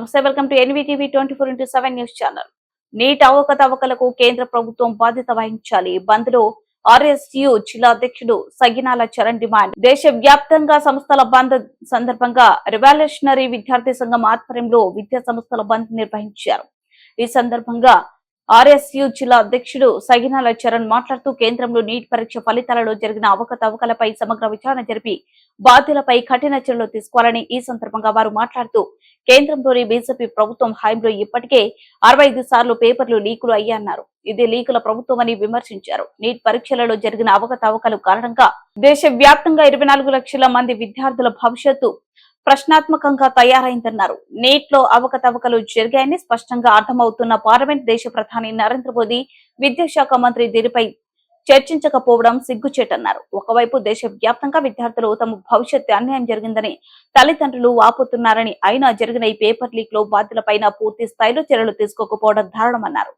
నమస్తే welcome to NVTV twenty four into seven news channel. NEET అవకతవకలకు కేంద్ర ప్రభుత్వం బాధ్యత వహించాలి. బంద్లో ఆర్ఎస్యు జిల్లా అధ్యక్షుడు సగినాల చరణ్ డిమాండ్. దేశ వ్యాప్తంగా సంస్థల బంద్ సందర్భంగా రివాల్యూషనరీ విద్యార్థి సంఘం ఆధ్వర్యంలో విద్యా సంస్థల బంద్ నిర్వహించారు. ఈ సందర్భంగా ఆర్ఎస్యు జిల్లా అధ్యక్షుడు సగినాల చరణ్ మాట్లాడుతూ కేంద్రంలో నీట్ పరీక్ష ఫలితాలలో జరిగిన అవకతవకలపై సమగ్ర విచారణ జరిపి బాధ్యులపై కఠిన చర్యలు తీసుకోవాలని ఈ సందర్భంగా వారు మాట్లాడుతూ కేంద్రంలోని బీజేపీ ప్రభుత్వం హయాంలో ఇప్పటికే అరవై ఐదు సార్లు పేపర్లు లీకులు అయ్యాయన్నారు ఇది లీకుల ప్రభుత్వమని విమర్శించారు. నీట్ పరీక్షలలో జరిగిన అవకతవకలు కారణంగా దేశ వ్యాప్తంగా ఇరవై నాలుగు లక్షల మంది విద్యార్థుల భవిష్యత్తు ప్రశ్నాత్మకంగా తయారైందన్నారు. నీట్లో అవకతవకలు జరిగాయని స్పష్టంగా అర్థమవుతున్న పార్లమెంట్ దేశ ప్రధాని నరేంద్ర మోదీ విద్యాశాఖ మంత్రి దీనిపై చర్చించకపోవడం సిగ్గుచేటన్నారు. ఒకవైపు దేశ వ్యాప్తంగా విద్యార్థులు తమ భవిష్యత్తు అన్యాయం జరిగిందని తల్లిదండ్రులు వాపోతున్నారని అయినా జరిగిన ఈ పేపర్ లీక్లో బాధ్యులపైన పూర్తి స్థాయిలో చర్యలు తీసుకోకపోవడం దారుణమన్నారు.